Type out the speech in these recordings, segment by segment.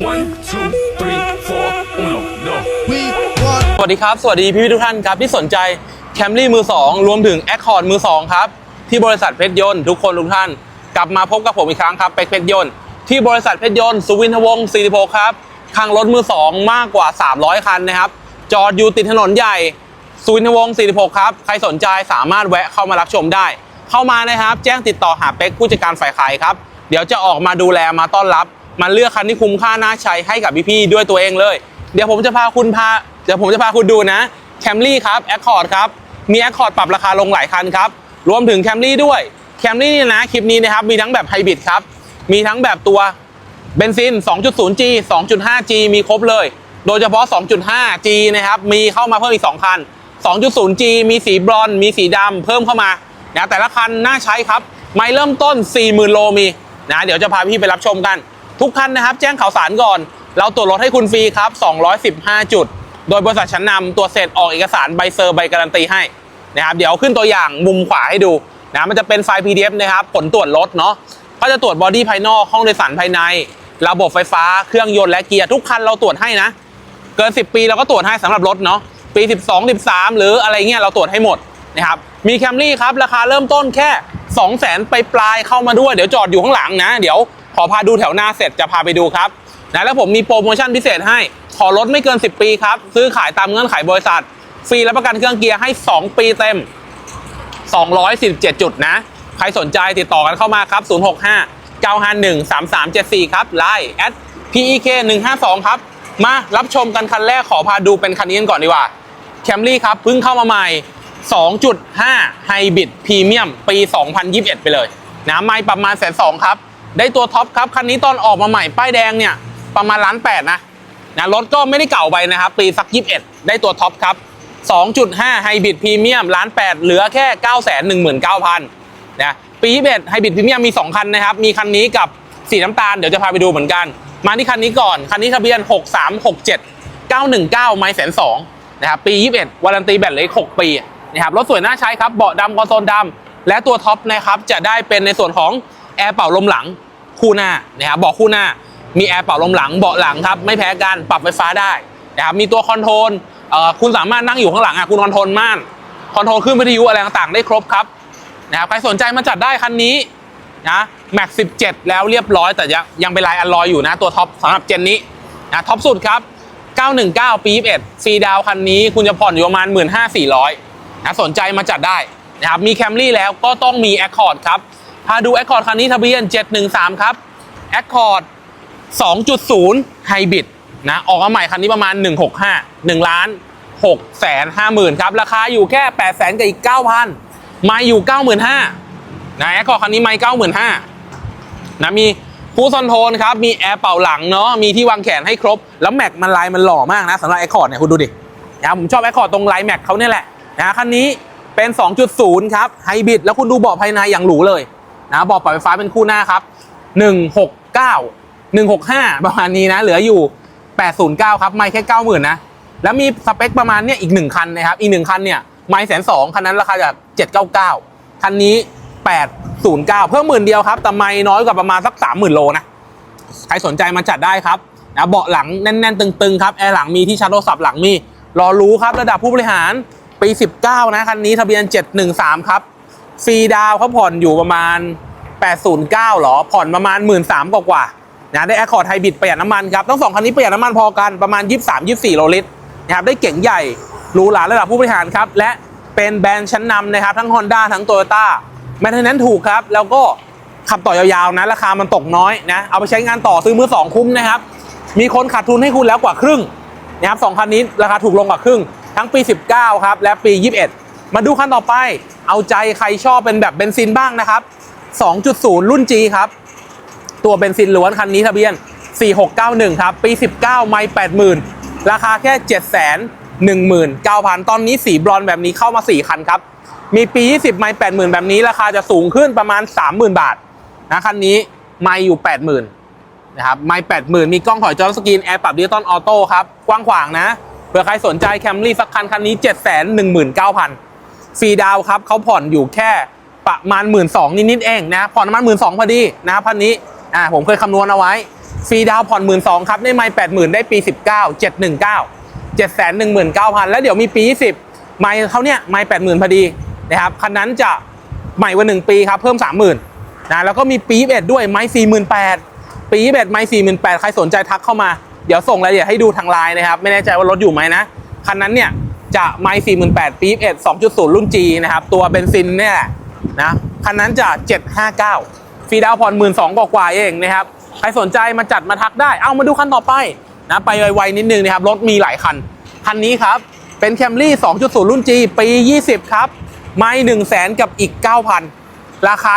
One, two, three, four, uno, no. We want สวัสดีครับ สวัสดีพี่ๆทุกท่านครับ ที่สนใจแคมรี่มือ 2 รวมถึง a c c o r d มือ 2 ครับ ที่บริษัทเพชรยนต์ทุกคนทุกท่าน กลับมาพบกับผมอีกครั้งครับเป็กเพชรยนต์ที่บริษัทเพชรยนต์สุวินทวงศ์46ครับคังรถมือ 2 มากกว่า 300 คันนะครับ จอดอยู่ติดถนนใหญ่สุวินทวงศ์46 ครับ ใครสนใจสามารถแวะเข้ามารับชมได้ เข้ามานะครับ แจ้งติดต่อหาเป็กผู้จัดการฝ่ายขายครับเดี๋ยวจะออกมาดูแลมาต้อนรับ มาเลือกคันที่คุ้มค่าน่าใช้ให้กับพี่ๆด้วยตัวเองเลย เดี๋ยวผมจะพาคุณพาเดี๋ยวผมจะพาคุณดูนะแคมรี่ครับแอคคอร์ดครับมีแอคคอร์ดปรับราคาลงหลายคันครับรวมถึงแคมรี่ด้วยแคมรี่เนี่ยนะคลิปนี้นะครับมีทั้งแบบไฮบริดครับมีทั้งแบบตัวเบนซิน 2.0G 2.5G มีครบเลย โดยเฉพาะ 2.5G นะครับ มีเข้ามาเพิ่มอีก 2 คัน 2.0G มีสีบรอน มีสีดำเพิ่มเข้ามานะแต่ละคันน่าใช้ครับ ไม่เริ่มต้น 40,000 โลมีนะ เดี๋ยวจะพาพี่ไปรับชมกัน ทุกคันนะครับ แจ้งข่าวสารก่อน เราตรวจรถให้คุณฟรีครับ 215 จุด โดยบริษัทชั้นนำตัวเสร็จออกเอกสารใบเซอร์ใบการันตีให้นะครับเดี๋ยวขึ้นตัวอย่างมุมขวาให้ดูนะมันจะเป็นไฟล์ PDF นะครับผลตรวจรถเนาะก็จะตรวจบอดี้ภายนอกห้องโดยสารภายใน ระบบไฟฟ้าเครื่องยนต์และเกียร์ทุกคันเราตรวจให้นะ เกิน 10 ปีเราก็ตรวจให้สำหรับรถเนาะปี 12 13 หรืออะไรเงี้ยเราตรวจให้หมดนะครับมีแคมรี่ครับราคาเริ่มต้นแค่ 2 0 0 0 0 0ไปปลายเข้ามาด้วยเดี๋ยวจอดอยู่ข้างหลังนะ เดี๋ยว อพาดูแถวหน้าเสร็จจะพาไปดูครับนะแล้วผมมีโปรโมชั่นพิเศษให้ ขอรถไม่เกิน 10 ปีครับ ซื้อขายตามเงื่อนไขบริษัท ฟรีรับประกันเครื่องเกียร์ให้ 2 ปีเต็ม 247 จุดนะ ใครสนใจติดต่อกันเข้ามาครับ 065 951 3374 ครับไลน์ at pek 152ครับ มารับชมกันคันแรกขอพาดูเป็นคันนี้กันก่อนดีกว่าแคมรี่ครับเพิ่งเข้ามาใหม่ 2.5 ไฮบริดพรีเมียมปี 2021 ไปเลยนะไม่ประมาณแสนสองครับ ได้ตัวท็อปครับคันนี้ตอนออกมาใหม่ป้ายแดงเนี่ยประมาณล้านแปดนะนะรถก็ไม่ได้เก่าไปนะครับปีสัก21ได้ตัวท็อปครับ 2.5ไฮบริดพรีเมียมล้านแปดเหลือแค่ 919,000นะปี21ไฮบริดพรีเมียมมี 2 คันนะครับ มีคันนี้กับสีน้ำตาลเดี๋ยวจะพาไปดูเหมือนกัน มาที่คันนี้ก่อน คันนี้ทะเบียน 6367 919 ไมล์แสนสองนะครับปี 21วารันตีแบตเลย6ปีนะครับรถสวยน่าใช้ครับเบาะดำคอนโซลดำและตัวท็อปนะครับจะได้เป็นในส่วนของ แอร์เป่าลมหลังคู่หน้านะครับเบาะคู่หน้า มีแอร์เป่าลมหลังเบาะหลังครับไม่แพ้กันปรับไฟฟ้าได้นะครับมีตัวคอนโทรลเอ่อคุณสามารถนั่งอยู่ข้างหลังอะคุณคอนโทรลม่านคอนโทรลขึ้นวิทยุอะไรต่างๆได้ครบครับนะครับใครสนใจมาจัดได้คันนี้นะแม็ก17แล้วเรียบร้อยแต่ยังยังเป็นลายอัลลอยอยู่นะตัวท็อปสำหรับเจนนี้นะท็อปสุดครับ 919 ปี21ฟรีดาวคันนี้คุณจะผ่อนอยู่ประมาณ 15,400นะสนใจมาจัดได้นะครับมีแคมรี่แล้วก็ต้องมี Accord ครับ พาดู Accord คันนี้ทะเบียน 713 ครับ Accord 2.0ไฮบริดนะออกมาใหม่คันนี้ประมาณ 165 1ล้าน6แสน5หมื่นครับ ราคาอยู่แค่8แสนกับอีก 9,000 ไม่อยู่ 95,000นะแอคคอร์คันนี้ไม่95,000นะมีฟูซอนโทนครับ มีแอร์เป่าหลังเนาะมีที่วางแขนให้ครบ แล้วแม็กมันลายมันหล่อมากนะสำหรับแอคคอร์ดเนี่ยคุณดูดินะผมชอบแอคคอร์ดตรงลายแม็กเขาเนี่ยแหละนะคันนี้เป็น 2.0 ครับไฮบริดแล้วคุณดูเบาะภายในอย่างหรูเลย นะเบาะปรับไฟฟ้าเป็นคู่หน้าครับ 169 165 ประมาณนี้นะ เหลืออยู่ 809 ครับ ไม่แค่ 90,000 นะ แล้วมีสเปคประมาณเนี้ยอีกหนึ่งคันนะครับ อีกหนึ่งคันเนี่ยไม่แสนสองคันนั้นราคาจาก799 คันนี้ 809 เพิ่มหมื่นเดียวครับ แต่ไม่น้อยกว่าประมาณสัก 30,000 โลนะ ใครสนใจมาจัดได้ครับนะเบาะหลังแน่นๆ ตึงๆ ครับ แอร์หลังมีที่ชาร์จโทรศัพท์หลังมี รอรู้ครับระดับผู้บริหารปี 19 นะ คันนี้ทะเบียน 713 ครับ ฟรีดาวเขาผ่อนอยู่ประมาณ 809หรอ ผ่อนประมาณ 1 3ื่นกว่าๆนะได้แอคคอร์ดไฮบริดประหยัดน้ำมันครับทั้งสองคันนี้ประหยัดน้ำมันพอกันประมาณ 23-24โลลิตรนะครับได้เก๋งใหญ่หรูหราระดับผู้บริหารครับ และเป็นแบรนด์ชั้นนำนะครับ ทั้ง Honda ทั้ง Toyota แมนเทนแนนถูกครับ แล้วก็ขับต่อยาวๆนะราคามันตกน้อยนะเอาไปใช้งานต่อซื้อมือสองคุ้มนะครับ มีคนขาดทุนให้คุณแล้วกว่าครึ่งนะครับสองคันนี้ราคาถูกลงกว่าครึ่ง ทั้งปี 19 ครับ และปี 21 มาดูคันต่อไป เอาใจใครชอบเป็นแบบเบนซินบ้างนะครับ 2.0 รุ่น G ครับ ตัวเบนซินล้วนคันนี้ทะเบียน 4691 ครับ ปี 19 ไม่ 80,000 ราคาแค่ 719,000 ตอนนี้สีบรอนซ์แบบนี้เข้ามา 4 คันครับ มีปี 20 ไม่ 80,000 แบบนี้ราคาจะสูงขึ้นประมาณ 30,000 บาทนะคันนี้ไม่อยู่ 80,000 นะครับ ไม่ 80,000 มีกล้องถอยจอสกรีนแอร์ปรับดิจิตอลออโต้ครับ กว้างขวางนะ เผื่อใครสนใจแคมรี่สักคันคันนี้ 719,000 ฟรีดาวครับเขาผ่อนอยู่แค่ประมาณ 1 2ื่นนิดๆเองนะผ่อนประมาณหมื่นสองพอดีนะครับพันนี้อ่าผมเคยคำนวณเอาไว้ฟรีดาวผ่อนหมื่นสองครับได้ไม่แปดหมื่นได้ปีสิบเก้าเจ็ดหนึ่งเก้าเจ็ดแสนหนึ่งหมื่นเก้าพันแล้วเดี๋ยวมีปียี่สิบไม่เขาเนี่ยไม่แปดหมื่นพอดีนะครับคันนั้นจะใหม่กว่าหนึ่งปีครับเพิ่มสามหมื่นนะแล้วก็มีปีเอ็ดด้วยไม้สี่หมื่นแปดปีเอ็ดไม้สี่หมื่นแปดใครสนใจทักเข้ามา เดี๋ยวส่งรายละเอียดให้ดูทางไลน์นะครับ ไม่แน่ใจว่ารถอยู่ไหมนะ คันนั้นเนี่ย จะไม้สี่หมื่นแปดปีเอ็ดสองจุดศูนย์รุ่น G นะครับ ตัวเบนซินเนี่ยนะคันนั้นจะเจ็ดห้าเก้าฟรีดาวน์ผ่อนหมื่นสองกว่าเองนะครับ ใครสนใจมาจัดมาทักได้ เอามาดูคันต่อไปนะไปไวๆนิดนึงนะครับ รถมีหลายคัน คันนี้ครับ เป็นแคมรี่2.0รุ่น G ปี20ครับ ไม่1 0 0 0 0แสนกับอีก9,000ราคา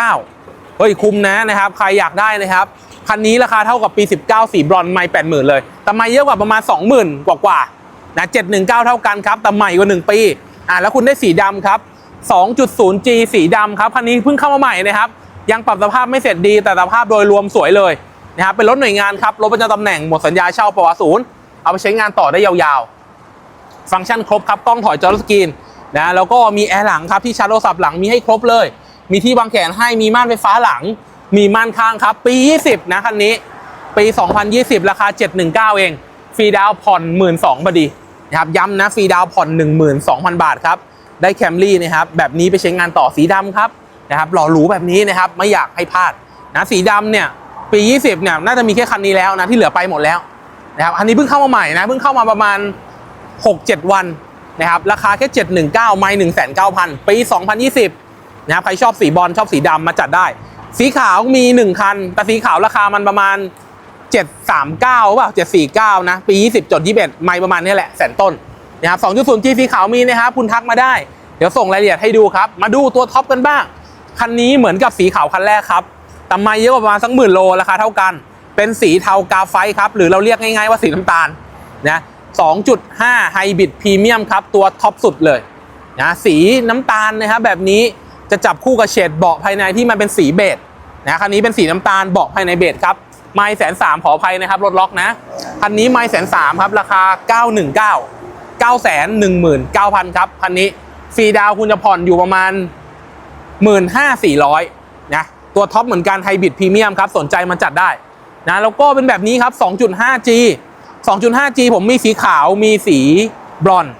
719เฮ้ยคุ้มนะนะครับ ใครอยากได้นะครับคันนี้ราคาเท่ากับปี 19 สีบรอนไม่80,000 เลย แต่ไม่เยอะกว่าประมาณ 20,000 กว่ากว่า นะ719 เท่ากันครับ แต่ใหม่กว่า 1 ปี อ่าแล้วคุณได้สีดำครับ 2.0G สีดำครับคันนี้เพิ่งเข้ามาใหม่นะครับ ยังปรับสภาพไม่เสร็จดี แต่สภาพโดยรวมสวยเลยนะครับ เป็นรถหน่วยงานครับ รถประจำตำแหน่งหมดสัญญาเช่าประวัติศูนย์ เอาไปใช้งานต่อได้ยาวๆ ฟังก์ชันครบครับ กล้องถอยจอสกรีนนะ แล้วก็มีแอร์หลังครับ ที่ชาร์จโทรศัพท์หลังมีให้ครบเลย มีที่วางแขนให้ มีม่านไฟฟ้าหลัง มีม่านข้างครับ ปี 20 นะคันนี้ ปี 2020 ราคา 719 เอง ฟรีดาวน์ผ่อน12,000พอดีนะครับย้ำนะฟรีดาวน์ผ่อน12,000บาทครับได้แคมรี่นะครับแบบนี้ไปใช้งานต่อสีดำครับนะครับหล่อหรูแบบนี้นะครับไม่อยากให้พลาดนะสีดำเนี่ยปี 20เนี่ยน่าจะมีแค่คันนี้แล้วนะที่เหลือไปหมดแล้วนะครับอันนี้เพิ่งเข้ามาใหม่นะเพิ่งเข้ามาประมาณ 6-7 วันนะครับราคาแค่ 719 ไม่1,900ปี 2020นะครับใครชอบสีบอลชอบสีดำมาจัดได้ สีขาวมี 1 คัน แต่สีขาวราคามันประมาณ 739เปล่า749 นะ ปี 20จด21 ไม่ประมาณนี้แหละแสนต้นนะครับ2.0 G สีขาวมีนะครับคุณทักมาได้ เดี๋ยวส่งรายละเอียดให้ดูครับ มาดูตัวท็อปกันบ้าง คันนี้เหมือนกับสีขาวคันแรกครับแต่ไม่เยอะกว่าประมาณสักหมื่นโลราคาเท่ากัน เป็นสีเทากาไฟครับ หรือเราเรียกง่ายๆว่าสีน้ำตาลนะ2.5ไฮบริดพรีเมียมครับ ตัวท็อปสุดเลยนะสีน้ำตาลนะครับแบบนี้จะจับคู่กับเฉดเบาะภายในที่มันเป็นสีเบจนะคันนี้เป็นสีน้ำตาลเบาะภายในเบจครับ ไม่แสนสามขออภัยนะครับรถล็อกนะคันนี้ไม่แสนสามครับราคา 919 9 1 9 0 0 0 ครับคันนี้ฟรีดาวคุณจะผ่อนอยู่ประมาณ 15,400นะตัวท็อปเหมือนกันไฮบริดพรีเมียมครับสนใจมาจัดได้นะแล้วก็เป็นแบบนี้ครับ 2.5G 2.5G ผมมีสีขาวมีสีบรอนซ์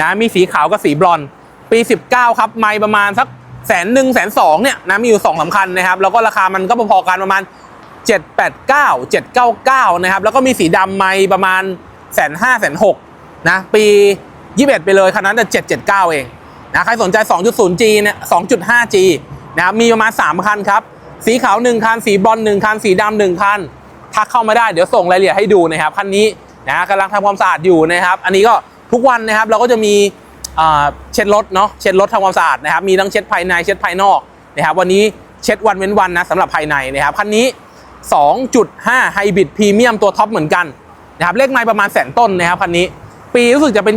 นะมีสีขาวกับสีบรอนซ์ปี 19 ครับไม่ประมาณสักแสนหนึ่งแสนสองเนี่ยนะมีอยู่2สำคัญนะครับ แล้วก็ราคามันก็พอๆกันประมาณ 789 799 นะครับ แล้วก็มีสีดำไม่ประมาณแสนห้าแสนหกนะ ปี 21 ไปเลยคันนั้นแต่779 เองนะใครสนใจ 2.0G เนี่ย 2.5G นะครับมีประมาณ 3 คันครับ สีขาว 1 คัน สีบอล1คัน สีดำ1คัน ทักเข้ามาได้เดี๋ยวส่งรายละเอียดให้ดูนะครับ คันนี้นะกำลังทำความสะอาดอยู่นะครับ อันนี้ก็ทุกวันนะครับเราก็จะมีเช็ดรถเนาะเช็ดรถทำความสะอาดนะครับ มีทั้งเช็ดภายในเช็ดภายนอกนะครับ วันนี้เช็ดวันเว้นวันนะสำหรับภายในนะครับคันนี้ 2.5 ไฮบริดพรีเมียมตัวท็อปเหมือนกันนะครับเลขไมล์ประมาณแสนต้นนะครับคันนี้ ปีรู้สึกจะเป็น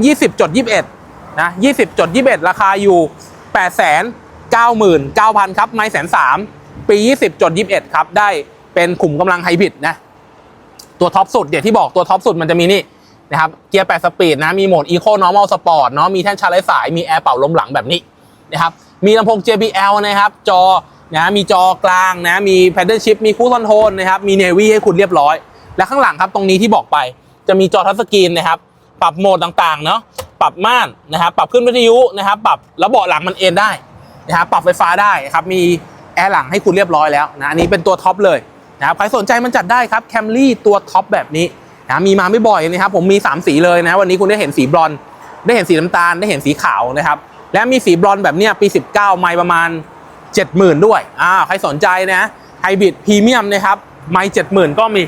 20.21นะ20.21 ราคาอยู่ 899,000 ครับ ไม่แสนสามปี 20.21 ครับ ได้เป็นขุมกำลังไฮบริดนะตัวท็อปสุดเดี๋ยวที่บอกตัวท็อปสุดมันจะมีนี่นะครับเกียร์ 8 สปีดนะมีโหมด Eco Normal Sport เนาะมีแท่นชาร์จไร้สายมีแอร์เป่าลมหลังแบบนี้นะครับมีลำโพง JBL นะครับจอ นะมีจอกลางนะมี Paddle Shift มีคู c คอนโทรลนะครับมี Navy ให้คุณเรียบร้อย และข้างหลังครับตรงนี้ที่บอกไป จะมีจอทัชสกรีนนะครับปรับโหมดต่างๆเนาะปรับม่านนะครับปรับขึ้นวิทยุนะครับปรับแล้วเบาะหลังมันเอนได้นะครับปรับไฟฟ้าได้ครับมีแอร์หลังให้คุณเรียบร้อยแล้วนะอันนี้เป็นตัวท็อปเลยนะครับใครสนใจมันจัดได้ครับแคมรี่ตัวท็อปแบบนี้นะมีมาไม่บ่อยนะครับผมมี 3 สีเลยนะวันนี้คุณได้เห็นสีบรอนได้เห็นสีน้ำตาลได้เห็นสีขาวนะครับและมีสีบรอนแบบเนี้ยปี 19 ไมล์ประมาณ 70,000 ด้วยอ่าใครสนใจนะไฮบริดพรีเมียมนะครับไม่70,000ก็มี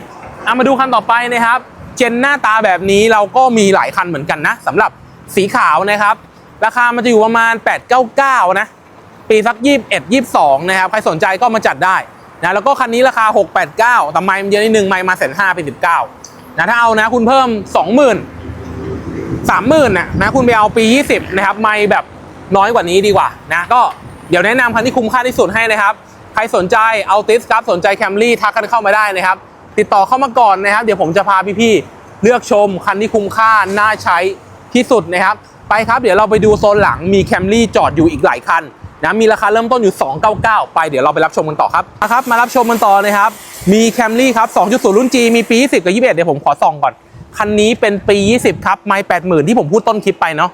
อะมาดูคันต่อไปนะครับ เจนหน้าตาแบบนี้เราก็มีหลายคันเหมือนกันนะสำหรับสีขาวนะครับ ราคามันจะอยู่ประมาณ 899 นะ ปีสัก 21 22 นะครับ ใครสนใจก็มาจัดได้นะแล้วก็คันนี้ราคา 689 แต่ไม่มันเยอะนิดนึงไม่มาแสนห้าเป็น19นะถ้าเอานะคุณเพิ่ม 20,000 30,000นะนะคุณไปเอาปี 20 นะครับ ไม่แบบน้อยกว่านี้ดีกว่านะก็ เดี๋ยวแนะนำคันที่คุ้มค่าที่สุดให้นะครับ ใครสนใจเอาติสครับสนใจแคมรี่ทักกันเข้ามาได้นะครับ ติดต่อเข้ามาก่อนนะครับ เดี๋ยวผมจะพาพี่ๆเลือกชมคันที่คุ้มค่าน่าใช้ที่สุดนะครับ ไปครับเดี๋ยวเราไปดูโซนหลังมีแคมรี่จอดอยู่อีกหลายคันนะมีราคาเริ่มต้นอยู่ 299 ไปเดี๋ยวเราไปรับชมกันต่อครับนะครับมารับชมกันต่อนะครับ มีแคมรี่ครับ 2.0 รุ่น G มีปี 20 กับ 21 เดี๋ยวผมขอส่องก่อน คันนี้เป็นปี 20 ครับ ไม่ 80,000 ที่ผมพูดต้นคลิปไปเนาะ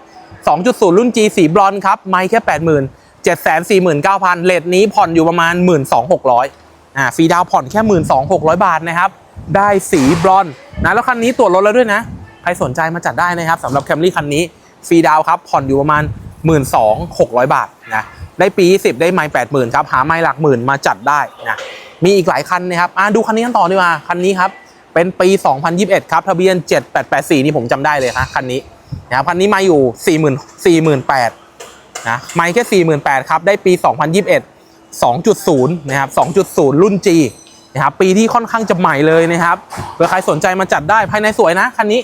2.0 รุ่น G สีบรอนซ์ครับ ไม่แค่ 80,000 749,000เลทนี้ผ่อนอยู่ประมาณ 12,600อ่าฟรีดาวผ่อนแค่ 12,600 บาทนะครับ ได้สีบรอนนะแล้วคันนี้ตรวจรถแล้วด้วยนะ ใครสนใจมาจัดได้นะครับสำหรับแคมรี่คันนี้ฟรีดาวครับผ่อนอยู่ประมาณ 12,600 บาทนะได้ปี 10 ได้ไม่80,000ครับหาไม่หลักหมื่นมาจัดได้นะมีอีกหลายคันนะครับอะดูคันนี้กันต่อดีกว่าคันนี้ครับเป็นปี 2021 ครับทะเบียน 7884 นี่ผมจำได้เลยนะคันนี้นะครับคันนี้มาอยู่ 40,000 48,000 นะไม่แค่ 48,000ครับได้ปี 2021 2.0 นะครับ 2.0 รุ่น G นะครับปีที่ค่อนข้างจะใหม่เลยนะครับเผื่อใครสนใจมาจัดได้ภายในสวยนะคันนี้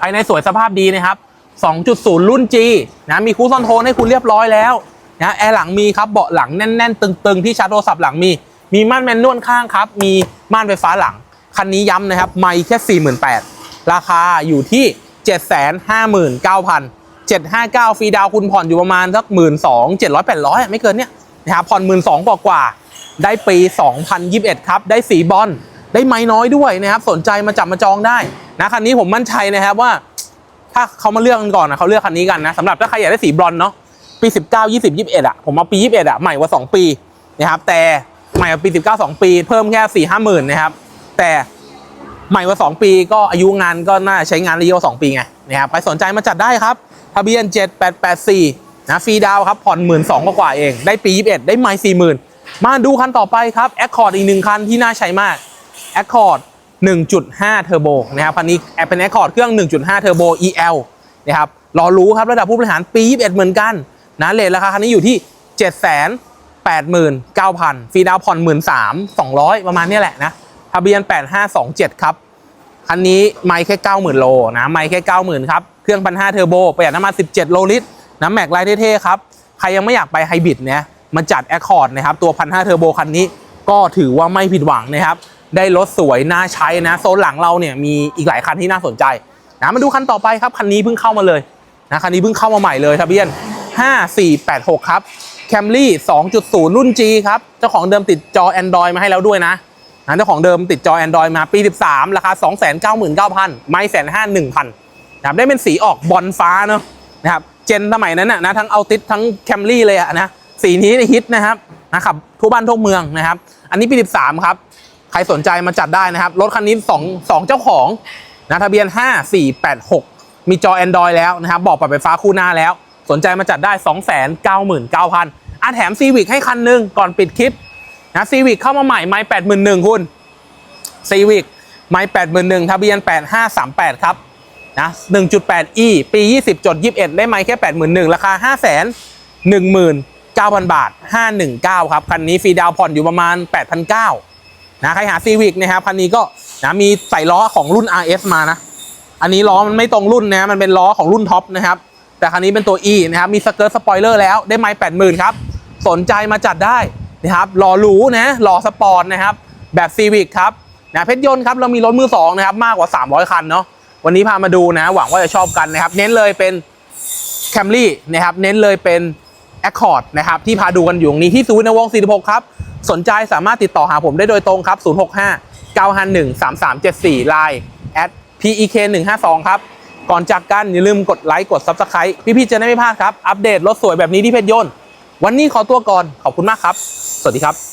ภายในสวยสภาพดีนะครับ 2.0 รุ่น G นะมีคูซอนโทนให้คุณเรียบร้อยแล้วนะแอร์หลังมีครับเบาะหลังแน่น ๆ ตึง ๆ ที่ชาร์จโทรศัพท์หลังมี มีม่านแมนนวลข้างครับ มีม่านไฟฟ้าหลัง คันนี้ย้ำนะครับ ไม่แค่ 48,000 ราคาอยู่ที่ 759,000 759ฟรีดาวคุณผ่อนอยู่ประมาณสัก12,000 700 800ไม่เกินเนี้ยนะครับผ่อน12,000กว่ากว่าได้ปี 2021 ครับ ได้สีบอลได้ไม้น้อยด้วยนะครับสนใจมาจับมาจองได้นะคันนี้ผมมั่นใจนะครับว่า ถ้าเขามาเลือกกันก่อนนะเขาเลือกคันนี้กันนะสำหรับถ้าใครอยากได้สีบอนเนาะปี 19 20 21อะผมเอาปี 21อะใหม่กว่า 2 ปีนะครับแต่ใหม่กว่าปี 19 2 ปี เพิ่มแค่ 4 5หมื่นนะครับแต่ใหม่กว่า 2 ปีก็อายุงานก็น่าใช้งานได้เยอะกว่า2ปีไงนะครับใครสนใจมาจัดได้ครับ ทะเบียน 7884 นะฟรีดาวครับ ผ่อน1 2ื่นสองกว่าเอง ได้ปี 21 ได้ไม่4 0,000มาดูคันต่อไปครับ Accord อีกหนึ่งคันที่น่าใช้มาก Accord 1.5 เทอร์โบนะครับคันนี้เป็น Accord เครื่อง 1.5 เทอร์โบ EL นะครับรอรู้ครับระดับผู้บริหารปี 21 เหมือนกันนะเลทราคาคันนี้อยู่ที่ 789,000ฟรีดาวน์ผ่อน 13,200 ประมาณนี้แหละนะทะเบียน 8527 ครับ คันนี้ไม่แค่ 90,000 โลนะไม่แค่ 90,000 ครับ เครื่อง1,500เทอร์โบประหยัดน้ำมัน 17 โลลิตรนะแม็กไลท์เท่ๆครับ ใครยังไม่อยากไปไฮบริดเนี่ยมาจัด Accord นะครับ ตัว1,500เทอร์โบคันนี้ก็ถือว่าไม่ผิดหวังนะครับ ได้รถสวยน่าใช้นะ โซนหลังเราเนี่ยมีอีกหลายคันที่น่าสนใจนะมาดูคันต่อไปครับ คันนี้เพิ่งเข้ามาเลยนะคันนี้เพิ่งเข้ามาใหม่เลยทะเบียน 5486 ครับ Camry 2.0 รุ่น G ครับ เจ้าของเดิมติดจอ Android มาให้แล้วด้วยนะนะเจ้าของเดิมติดจอ Android มาปี 13 ราคา 299,000 ไม่แสนห้าหนึ่งพัน นะครับได้เป็นสีออกบอลฟ้าเนอะนะครับเจนสมัยนั้นน่ะนะทั้งเอาติดทั้ง Camry เลยอะนะสีนี้ฮิตนะครับนะครับทั่วบ้านทั่วเมืองนะครับ อันนี้ปี 13 ครับ ใครสนใจมาจัดได้นะครับ รถคันนี้2 2เจ้าของนะทะเบียน 5486 มีจอ Android แล้วนะครับ บอกปรับไฟฟ้าคู่หน้าแล้ว สนใจมาจัดได้ 299,000อะแถม Civic ให้คันหนึ่งก่อนปิดคลิปนะ Civic เข้ามาใหม่ไม่81,000คุณ Civic ไม่81,000ทะเบียน8538ครับ นะ 1.8e ปี 20 จด 21 ได้ไหมแค่ 81,000ราคา 5 1 19,000 บาท 519 ครับ คันนี้ฟรีดาวผ่อนอยู่ประมาณ 8,900นะใครหา Civic นะครับ คันนี้ก็นะมีใส่ล้อของรุ่น RS มานะ อันนี้ล้อมันไม่ตรงรุ่นนะ มันเป็นล้อของรุ่นท็อปนะครับ แต่คันนี้เป็นตัว E นะครับ มีสเกิร์ตสปอยเลอร์แล้ว ได้ไม้80,000 ครับ สนใจมาจัดได้นะครับหล่อหรูนะหล่อสปอร์ตนะครับ แบบ Civic ครับนะเพชรยนต์ครับ เรามีรถมือสองนะครับ มากกว่า 300 คันเนาะ วันนี้พามาดูนะ หวังว่าจะชอบกันนะครับ เน้นเลยเป็น Camry นะครับ เน้นเลยเป็น Accord นะครับ ที่พาดูกันอยู่ตรงนี้ที่ศูนย์นวง 46 ครับ สนใจสามารถติดต่อหาผมได้โดยตรงครับ 065 951 3374 Line at pek 152ครับ ก่อนจากกันอย่าลืมกดไลค์กด Subscribe พี่ๆจะได้ไม่พลาดครับ อัปเดตรถสวยแบบนี้ที่เพชรยนต์ วันนี้ขอตัวก่อน ขอบคุณมากครับ สวัสดีครับ